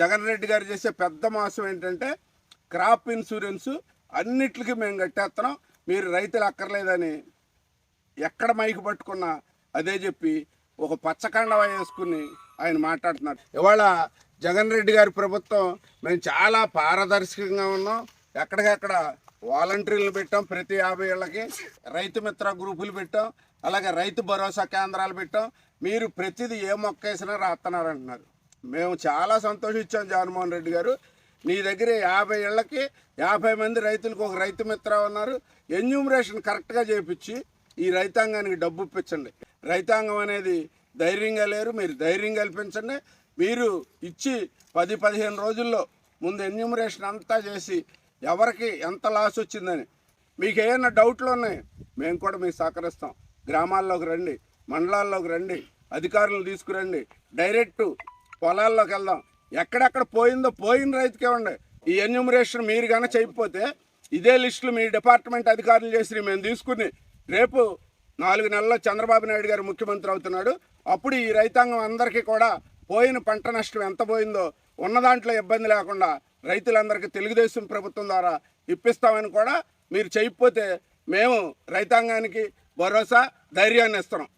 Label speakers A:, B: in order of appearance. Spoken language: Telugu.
A: జగన్ రెడ్డి గారు చేసే పెద్ద మోసం ఏంటంటే క్రాప్ ఇన్సూరెన్స్ అన్నిటికీ మేము కట్టేస్తున్నాం. మీరు రైతులు అక్కర్లేదని ఎక్కడ మైకి పట్టుకున్నా అదే చెప్పి ఒక పచ్చకండ వేసుకుని ఆయన మాట్లాడుతున్నారు. ఇవాళ జగన్ రెడ్డి గారి ప్రభుత్వం మేము చాలా పారదర్శకంగా ఉన్నాం. ఎక్కడికెక్కడ వాలంటీర్లు పెట్టాం ప్రతి యాభై ఏళ్ళకి. రైతు మిత్ర గ్రూపులు పెట్టాం. అలాగే రైతు భరోసా కేంద్రాలు పెట్టాం. మీరు ప్రతిదీ ఏ మొక్క వేసినా రాస్తున్నారు అంటున్నారు మేము చాలా సంతోషించాం జగన్మోహన్ రెడ్డి గారు. నీ దగ్గర యాభై ఏళ్ళకి యాభై మంది రైతులకు ఒక రైతు మిత్ర ఉన్నారు. ఎన్యూమరేషన్ కరెక్ట్గా చేపించి ఈ రైతాంగానికి డబ్బు ఇప్పించండి. రైతాంగం అనేది ధైర్యంగా లేరు మీరు ధైర్యం కల్పించండి. మీరు ఇచ్చి పది పదిహేను రోజుల్లో ముందు ఎన్యూమరేషన్ అంతా చేసి ఎవరికి ఎంత లాస్ వచ్చిందని మీకు ఏమైనా డౌట్లు ఉన్నాయి మేము కూడా మీకు సహకరిస్తాం. గ్రామాల్లోకి రండి మండలాల్లోకి రండి అధికారులను తీసుకురండి. డైరెక్ట్ పొలాల్లోకి వెళ్దాం. ఎక్కడెక్కడ పోయిందో పోయిన రైతుకే ఉండే. ఈ ఎన్యూమరేషన్ మీరు కనుక చేయకపోతే ఇదే లిస్టులు మీ డిపార్ట్మెంట్ అధికారులు చేసి మేము తీసుకుని రేపు నాలుగు నెలల్లో చంద్రబాబు నాయుడు గారు ముఖ్యమంత్రి అవుతున్నాడు. అప్పుడు ఈ రైతాంగం అందరికీ కూడా పోయిన పంట నష్టం ఎంత పోయిందో ఉన్న దాంట్లో ఇబ్బంది లేకుండా రైతులందరికీ తెలుగుదేశం ప్రభుత్వం ద్వారా ఇప్పిస్తామని కూడా మీరు చేయకపోతే మేము రైతాంగానికి భరోసా ధైర్యాన్ని ఇస్తున్నాం.